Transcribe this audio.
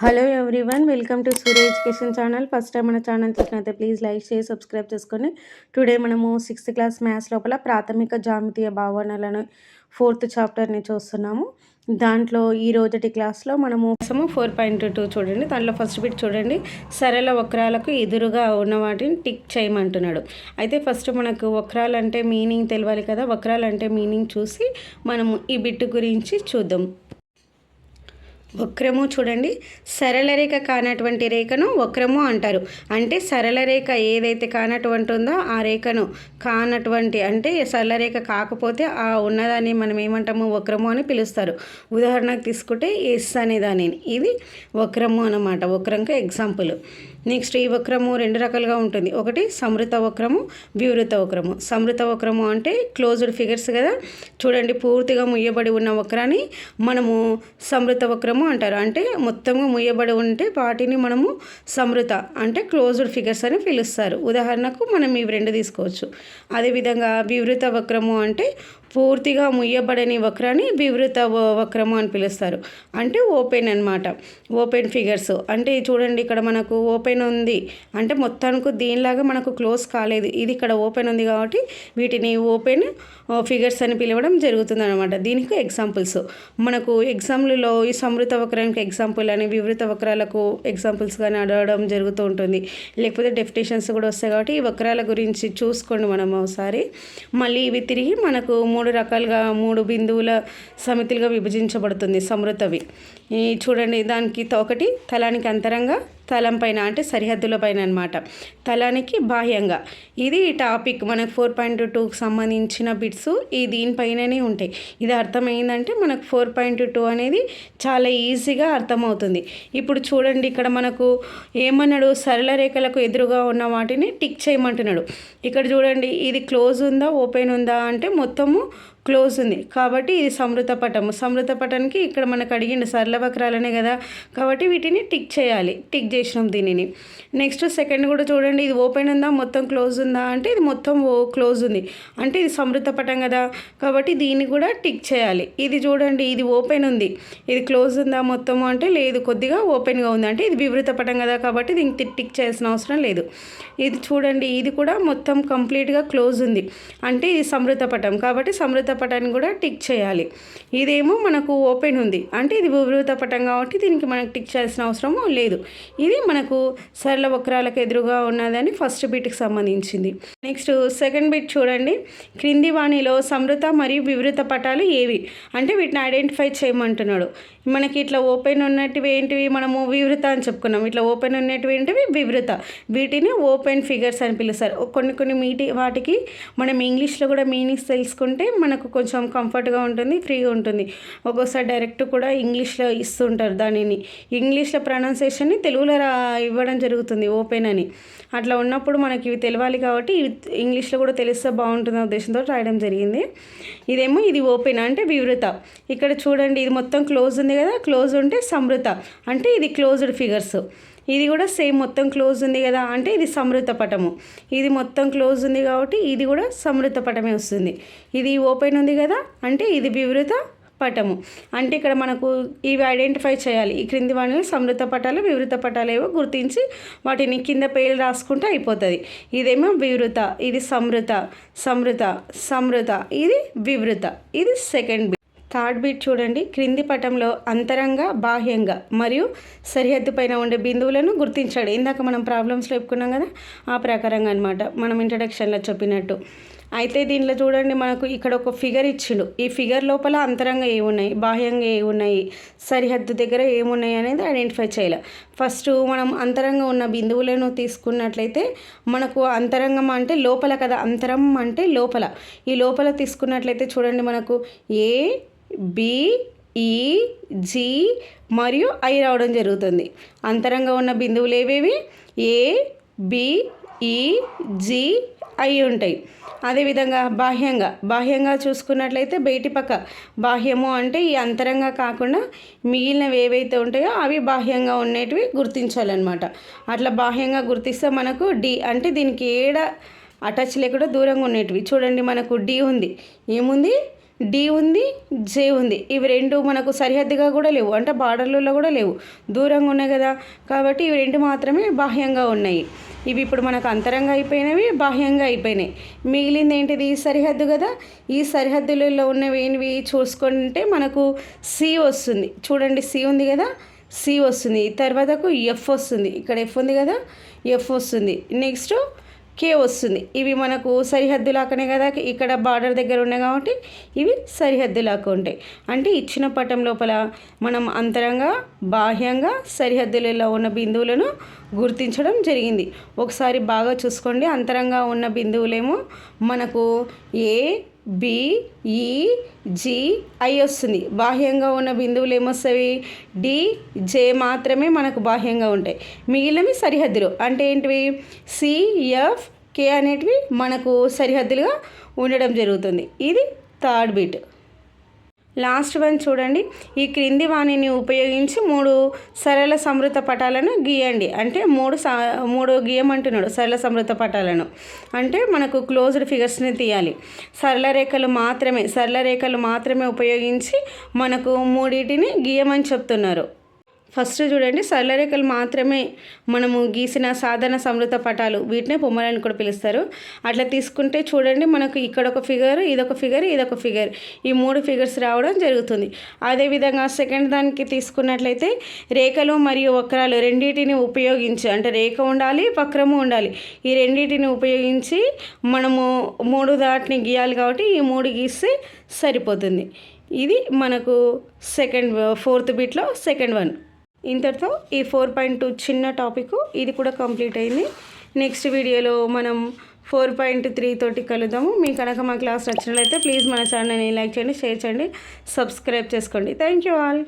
Hello everyone welcome to Surya education channel. First time మన channel చూసినైతే please like చేసి subscribe చేసుకొని today మనము సిక్స్త్ క్లాస్ మ్యాథ్స్ లోపల ప్రాథమిక జామితీయ భావనలను ఫోర్త్ చాప్టర్ని చూస్తున్నాము. దాంట్లో ఈ రోజుటి క్లాస్లో మనము ఫోర్ పాయింట్ టూ చూడండి. దాంట్లో ఫస్ట్ బిట్ చూడండి. సరళ వక్రాలకు ఎదురుగా ఉన్న వాటిని టిక్ చేయమంటున్నాడు. అయితే ఫస్ట్ మనకు వక్రాలంటే మీనింగ్ తెలియాలి కదా. వక్రాలంటే మీనింగ్ చూసి మనము ఈ బిట్ గురించి చూద్దాం. వక్రము చూడండి. సరళ రేఖ కానటువంటి రేఖను వక్రము అంటారు. అంటే సరళ రేఖ ఏదైతే కానటువంటి ఉందో ఆ రేఖను కానటువంటి అంటే సరళ రేఖ కాకపోతే ఆ ఉన్నదాన్ని మనం ఏమంటాము? వక్రము అని పిలుస్తారు. ఉదాహరణకు తీసుకుంటే ఎస్ అనే దానిని ఇది వక్రము అన్నమాట. వక్రంకి ఎగ్జాంపుల్. నెక్స్ట్ ఈ వక్రము రెండు రకాలుగా ఉంటుంది. ఒకటి సమృత వక్రము వివృత వక్రము. సమృత వక్రము అంటే క్లోజ్డ్ ఫిగర్స్ కదా. చూడండి పూర్తిగా ముయ్యబడి ఉన్న వక్రాన్ని మనము సమృత వక్రము అంటారు. అంటే మొత్తంగా ముయ్యబడి ఉంటే వాటిని మనము సమృత అంటే క్లోజ్డ్ ఫిగర్స్ అని పిలుస్తారు. ఉదాహరణకు మనం ఇవి రెండు తీసుకోవచ్చు. అదేవిధంగా వివృత వక్రము అంటే పూర్తిగా ముయ్యబడని వక్రాన్ని వివృత వక్రము అని పిలుస్తారు. అంటే ఓపెన్ అనమాట ఓపెన్ ఫిగర్స్. అంటే చూడండి ఇక్కడ మనకు ఓపెన్ ఉంది. అంటే మొత్తానికి దీనిలాగా మనకు క్లోజ్ కాలేదు. ఇది ఇక్కడ ఓపెన్ ఉంది కాబట్టి వీటిని ఓపెన్ ఫిగర్స్ అని పిలవడం జరుగుతుంది అనమాట దీనికి ఎగ్జాంపుల్స్. మనకు ఎగ్జామ్లలో ఈ సమృత వక్రానికి ఎగ్జాంపుల్ అని వివృత వక్రాలకు ఎగ్జాంపుల్స్ కానీ అడగడం జరుగుతూ ఉంటుంది. లేకపోతే డెఫినేషన్స్ కూడా వస్తాయి కాబట్టి ఈ వక్రాల గురించి చూసుకోండి మనం ఒకసారి. మళ్ళీ ఇవి తిరిగి మనకు మూడు రకాలుగా మూడు బిందువుల సమితులుగా విభజించబడుతుంది సమృతవి ఈ చూడండి దానికి ఒకటి తలానికి అంతరంగా తలం పైన అంటే సరిహద్దుల పైన అనమాట తలానికి బాహ్యంగా. ఇది టాపిక్ మనకు ఫోర్ పాయింట్ టూకి సంబంధించిన బిట్స్. ఈ దీనిపైననే ఉంటాయి. ఇది అర్థమైందంటే మనకు ఫోర్ పాయింట్ టూ అనేది చాలా ఈజీగా అర్థమవుతుంది. ఇప్పుడు చూడండి ఇక్కడ మనకు ఏమన్నాడు? సరళ రేఖలకు ఎదురుగా ఉన్న వాటిని టిక్ చేయమంటున్నాడు. ఇక్కడ చూడండి ఇది క్లోజ్ ఉందా? ఓపెన్ ఉందా? అంటే మొత్తము క్లోజ్ ఉంది. కాబట్టి ఇది సమృత పటము. సమృత పటానికి ఇక్కడ మనకు అడిగిండు సరళ వక్రాలనే కదా. కాబట్టి వీటిని టిక్ చేయాలి. టిక్ చేసినాం దీనిని. నెక్స్ట్ సెకండ్ కూడా చూడండి. ఇది ఓపెన్ ఉందా? మొత్తం క్లోజ్ ఉందా? అంటే ఇది మొత్తం ఓ క్లోజ్ ఉంది. అంటే ఇది సమృత పటం కదా. కాబట్టి దీన్ని కూడా టిక్ చేయాలి. ఇది చూడండి. ఇది ఓపెన్ ఉంది. ఇది క్లోజ్ ఉందా మొత్తం అంటే లేదు. కొద్దిగా ఓపెన్గా ఉంది. అంటే ఇది వివృత పటం కదా. కాబట్టి దీనికి టిక్ చేయాల్సిన అవసరం లేదు. ఇది చూడండి. ఇది కూడా మొత్తం కంప్లీట్గా క్లోజ్ ఉంది. అంటే ఇది సమృత పటం. కాబట్టి సమృత పటాన్ని కూడా టిక్ చేయాలి. ఇదేమో మనకు ఓపెన్ ఉంది. అంటే ఇది వివృత పటం కాబట్టి దీనికి మనకు టిక్ చేయాల్సిన అవసరము లేదు. ఇది మనకు సరళ వక్రాలకు ఎదురుగా ఉన్నదని ఫస్ట్ బీట్కి సంబంధించింది. నెక్స్ట్ సెకండ్ బీట్ చూడండి. క్రింది వాణిలో సమృత మరియు వివృత పటాలు ఏవి? అంటే వీటిని ఐడెంటిఫై చేయమంటున్నాడు. మనకి ఇట్లా ఓపెన్ ఉన్నటివి ఏంటివి? మనము వివృత అని చెప్పుకున్నాం. ఇట్లా ఓపెన్ ఉన్నటివి ఏంటివి? వివృత. వీటిని ఓపెన్ ఫిగర్స్ అని పిలుస్తారు. కొన్ని కొన్ని మీటి వాటికి మనం ఇంగ్లీష్లో కూడా మీనింగ్స్ తెలుసుకుంటే మనకు కొంచెం కంఫర్ట్గా ఉంటుంది ఫ్రీగా ఉంటుంది. ఒక్కోసారి డైరెక్ట్ కూడా ఇంగ్లీష్లో ఇస్తుంటారు దానిని. ఇంగ్లీష్లో ప్రొనౌన్సియేషన్ని తెలుగులో ఇవ్వడం జరుగుతుంది ఓపెన్ అని. అట్లా ఉన్నప్పుడు మనకి ఇవి తెలియాలి కాబట్టి ఇంగ్లీష్లో కూడా తెలిస్తే బాగుంటుంది ఉద్దేశంతో రాయడం జరిగింది. ఇదేమో ఇది ఓపెన్ అంటే వివృత. ఇక్కడ చూడండి ఇది మొత్తం క్లోజ్ ఉంది కదా క్లోజ్ ఉంటే సమృత. అంటే ఇది క్లోజ్డ్ ఫిగర్స్ ఇది కూడా సేమ్ మొత్తం క్లోజ్ ఉంది కదా అంటే ఇది సమృత పటము. ఇది మొత్తం క్లోజ్ ఉంది కాబట్టి ఇది కూడా సమృత పటమే వస్తుంది. ఇది ఓపెన్ ఉంది కదా అంటే ఇది వివృత పటము. అంటే ఇక్కడ మనకు ఇవి ఐడెంటిఫై చేయాలి. ఈ క్రింది వాటిని సమృత పటాలు వివృత పటాలు ఏవో గుర్తించి వాటిని కింద పేర్లు రాసుకుంటే అయిపోతుంది. ఇదేమో వివృత ఇది సమృత సమృత సమృత ఇది వివృత ఇది సెకండ్ థర్డ్ బీట్ చూడండి. క్రింది పటంలో అంతరంగా బాహ్యంగా మరియు సరిహద్దు పైన ఉండే బిందువులను గుర్తించాడు. ఇందాక మనం ప్రాబ్లమ్స్లో చెప్పుకున్నాం కదా ఆ ప్రకారంగా అనమాట మనం ఇంట్రడక్షన్లో చెప్పినట్టు. అయితే దీనిలో చూడండి మనకు ఇక్కడ ఒక ఫిగర్ ఇచ్చిండు. ఈ ఫిగర్ లోపల అంతరంగా ఏమున్నాయి బాహ్యంగా ఏమున్నాయి సరిహద్దు దగ్గర ఏమున్నాయి అనేది ఐడెంటిఫై చేయాలి. ఫస్ట్ మనం అంతరంగా ఉన్న బిందువులను తీసుకున్నట్లయితే మనకు అంతరంగం అంటే లోపల కదా అంతరం అంటే లోపల. ఈ లోపల తీసుకున్నట్లయితే చూడండి మనకు ఏ బి ఈ జి మరియు ఐ రావడం జరుగుతుంది. అంతరంగా ఉన్న బిందువులు ఏవేవి? A B E G I ఉంటాయి. అదేవిధంగా బాహ్యంగా బాహ్యంగా చూసుకున్నట్లయితే బయటి పక్క బాహ్యము అంటే ఈ అంతరంగా కాకుండా మిగిలినవి ఏవైతే ఉంటాయో అవి బాహ్యంగా ఉండేటివి గుర్తించాలన్నమాట. అట్లా బాహ్యంగా గుర్తిస్తే మనకు డి అంటే దీనికి ఏడ అటాచ్ లేకుండా దూరంగా ఉండేటివి చూడండి మనకు డి ఉంది. ఏముంది? డి ఉంది జే ఉంది. ఇవి రెండు మనకు సరిహద్దుగా కూడా లేవు. అంటే బార్డర్లలో కూడా లేవు. దూరంగా ఉన్నాయి కదా. కాబట్టి ఇవి రెండు మాత్రమే బాహ్యంగా ఉన్నాయి. ఇవి ఇప్పుడు మనకు అంతరంగా అయిపోయినవి బాహ్యంగా అయిపోయినాయి. మిగిలింది ఏంటిది? ఈ సరిహద్దు కదా. ఈ సరిహద్దులలో ఉన్నవి ఏంటివి? చూసుకుంటే మనకు సి వస్తుంది. చూడండి సి ఉంది కదా. సి వస్తుంది. తర్వాతకు ఎఫ్ వస్తుంది. ఇక్కడ ఎఫ్ ఉంది కదా. ఎఫ్ వస్తుంది. నెక్స్ట్ కే వస్తుంది. ఇవి మనకు సరిహద్దు లాకనే కదా ఇక్కడ బార్డర్ దగ్గర ఉన్నాయి కాబట్టి ఇవి సరిహద్దు లాక ఉంటాయి. అంటే ఇచ్చిన పటం లోపల మనం అంతరంగా బాహ్యంగా సరిహద్దులలో ఉన్న బిందువులను గుర్తించడం జరిగింది. ఒకసారి బాగా చూసుకోండి. అంతరంగా ఉన్న బిందువులేమో మనకు ఏ బి ఐ వస్తుంది. బాహ్యంగా ఉన్న బిందువులు ఏమొస్తాయి? డి జే మాత్రమే మనకు బాహ్యంగా ఉంటాయి. మిగిలినవి సరిహద్దులు. అంటే ఏంటివి? సిఎఫ్ కే అనేటివి మనకు సరిహద్దులుగా ఉండడం జరుగుతుంది. ఇది థర్డ్ బీట్. లాస్ట్ వన్ చూడండి. ఈ క్రింది వాణిని ఉపయోగించి మూడు సరళ సమృద్ధ పటాలను గీయండి. అంటే మూడు సా మూడు గీయమంటున్నాడు సరళ సమృద్ధ పటాలను. అంటే మనకు క్లోజ్డ్ ఫిగర్స్ని తీయాలి. సరళ రేఖలు మాత్రమే సరళ రేఖలు మాత్రమే ఉపయోగించి మనకు మూడింటిని గీయమని చెప్తున్నారు. ఫస్ట్ చూడండి సరళరేఖలు మాత్రమే మనము గీసిన సాధారణ సమృద్ధ పటాలు. వీటినే బొమ్మలని కూడా పిలుస్తారు. అట్లా తీసుకుంటే చూడండి మనకు ఇక్కడ ఒక ఫిగర్ ఇదొక ఫిగర్ ఇదొక ఫిగర్. ఈ మూడు ఫిగర్స్ రావడం జరుగుతుంది. అదేవిధంగా సెకండ్ దానికి తీసుకున్నట్లయితే రేఖలు మరియు వక్రాలు రెండింటిని ఉపయోగించి అంటే రేఖ ఉండాలి వక్రము ఉండాలి. ఈ రెండింటిని ఉపయోగించి మనము మూడు దాటిని గీయాలి కాబట్టి ఈ మూడు గీస్తే సరిపోతుంది. ఇది మనకు సెకండ్ ఫోర్త్ బిట్లో సెకండ్ వన్. ఇంతటితో ఈ ఫోర్ పాయింట్ టూ చిన్న టాపిక్ ఇది కూడా కంప్లీట్ అయింది. నెక్స్ట్ వీడియోలో మనం ఫోర్ పాయింట్ త్రీ తోటి కలుద్దాము. మీ కనుక మా క్లాస్ నచ్చినట్లయితే ప్లీజ్ మన ఛానల్ని లైక్ చేయండి షేర్ చేయండి సబ్స్క్రైబ్ చేసుకోండి. Thank you all.